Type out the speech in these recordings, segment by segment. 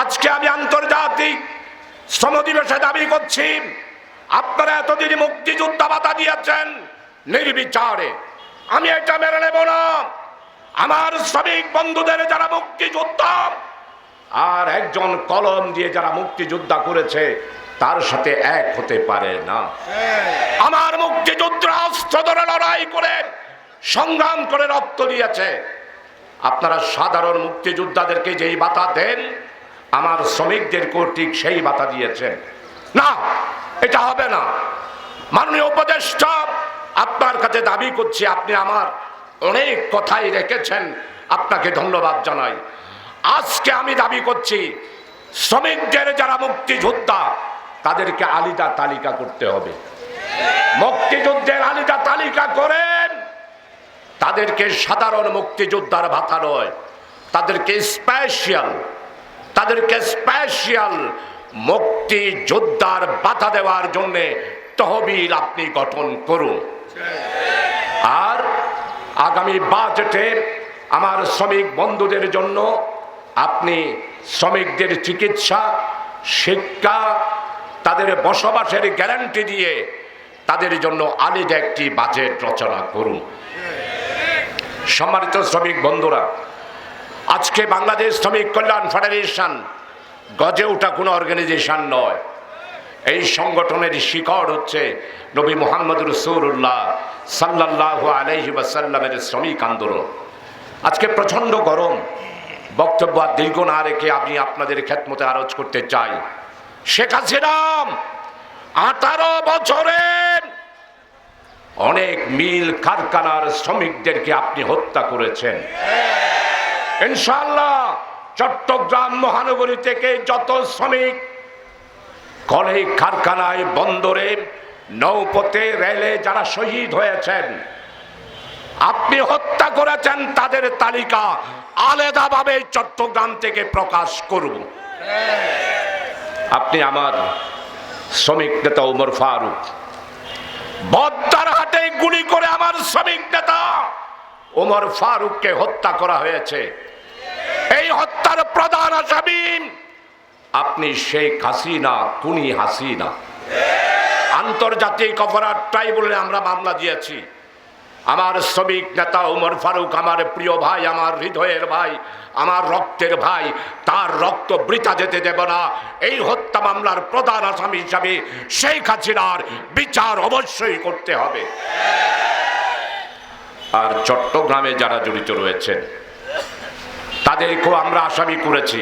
আজকে আমি আন্তর্জাতিক শ্রম দিবসে দাবি করছি, আপনারা এতদিন মুক্তিযোদ্ধা বাধা দিয়েছেন নির্বিচারে। আমি এটা মেনে নেব না। আমার শ্রমিক বন্ধুদের যারা মুক্তিযোদ্ধা, আর একজন কলম দিয়ে যারা মুক্তিযোদ্ধা করেছে, তার সাথে এক হতে পারে না। আমার মুক্তিযোদ্ধা অস্ত্র ধরে লড়াই করে, সংগ্রাম করে রক্ত দিয়েছে। আপনারা সাধারণ মুক্তিযোদ্ধাদেরকে যেই বাতা দেন আমার শ্রমিকদেরকেও ঠিক সেই বাতা দিয়েছেন। না, এটা হবে না। মাননীয় উপদেষ্টা, আপনার কাছে দাবি করছি, আপনি আমার অনেক কথাই রেখেছেন। আপনাকে ধন্যবাদ জানাই। আজকে আমি দাবি করছি, শ্রমিকদের যারা মুক্তিযোদ্ধা, তাদেরকে আলিদা তালিকা করতে হবে। মুক্তিযুদ্ধের আলিদা তালিকা করেন, তাদেরকে সাধারণ মুক্তিযোদ্ধার ভাতা নয়, তাদেরকে স্পেশাল তাদেরকে স্পেশাল মুক্তিযোদ্ধার বাধা দেওয়ার জন্যে তহবিল আপনি গঠন করুন। আর আগামী বাজেটে আমার শ্রমিক বন্ধুদের জন্য আপনি শ্রমিকদের চিকিৎসা, শিক্ষা, তাদের বসবাসের গ্যারান্টি দিয়ে তাদের জন্য আলিদা একটি বাজেট রচনা করুন। সম্মানিত শ্রমিক বন্ধুরা আজকে বাংলাদেশ শ্রমিক কল্যাণ ফেডারেশন গজে ওঠা কোনো অর্গানাইজেশন নয়। এই সংগঠনের শিকড় হচ্ছে নবী মোহাম্মদ রসুল্লাহ সাল্লাহ আলহি ওয়াসাল্লামের শ্রমিক আন্দোলন। আজকে প্রচণ্ড গরম। বক্তব্য আর দীর্ঘ না রেখে আমি আপনাদের খেতমতে আরজ করতে চাই। শেখ হাসিনাম আঠারো বছরের অনেক মিল কারখানার শ্রমিকদেরকে আপনি হত্যা করেছেন। ইনশাল্লাহ চট্টগ্রাম মহানগরী থেকে যত শ্রমিক কলে কারখানায় বন্দরে নৌপথে রেলে যারা শহীদ হয়েছেন, আপনি হত্যা করেছেন তাদের তালিকা আলাদাভাবে চট্টগ্রাম থেকে প্রকাশ করব। আপনি আমার শ্রমিক নেতা উমর ফারুক, বদ্দার হাটে গুলি করে আমার শ্রমিক নেতা ওমর ফারুককে হত্যা করা হয়েছে। এই হত্যার প্রধান আসামি আপনি শেখ হাসিনা, কুনি হাসিনা। আন্তর্জাতিক অপরাধ ট্রাইব্যুনালে আমরা মামলা দিয়েছি। আমার শ্রমিক নেতা উমর ফারুক, আমার প্রিয় ভাই, আমার হৃদয়ের ভাই, আমার রক্তের ভাই, তার রক্ত বৃথা যেতে দেব না। এই হত্যা মামলার প্রধান আসামি হিসাবে শেখ হাসিনার বিচার অবশ্যই করতে হবে। আর চট্টগ্রামে যারা জড়িত রয়েছেন তাদেরকেও আমরা আসামি করেছি।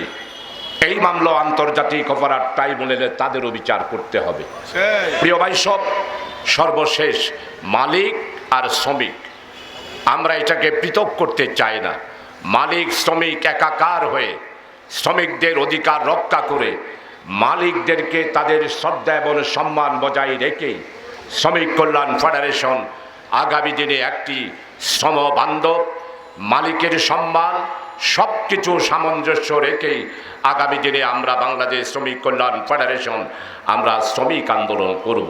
এই মামলা আন্তর্জাতিক অপরাধ ট্রাইব্যুনালে তাদেরও বিচার করতে হবে। প্রিয় ভাই সব সর্বশেষ মালিক আর শ্রমিক। আমরা এটাকে পৃথক করতে চাই না। মালিক শ্রমিক একাকার হয়ে শ্রমিকদের অধিকার রক্ষা করে মালিকদেরকে তাদের শ্রদ্ধা এবং সম্মান বজায় রেখে শ্রমিক কল্যাণ ফেডারেশন আগামী দিনে একটি শ্রম বান্ধব মালিকের সম্মান সব কিছু সামঞ্জস্য রেখেই আগামী দিনে আমরা বাংলাদেশ শ্রমিক কল্যাণ ফেডারেশন, আমরা শ্রমিক আন্দোলন করব।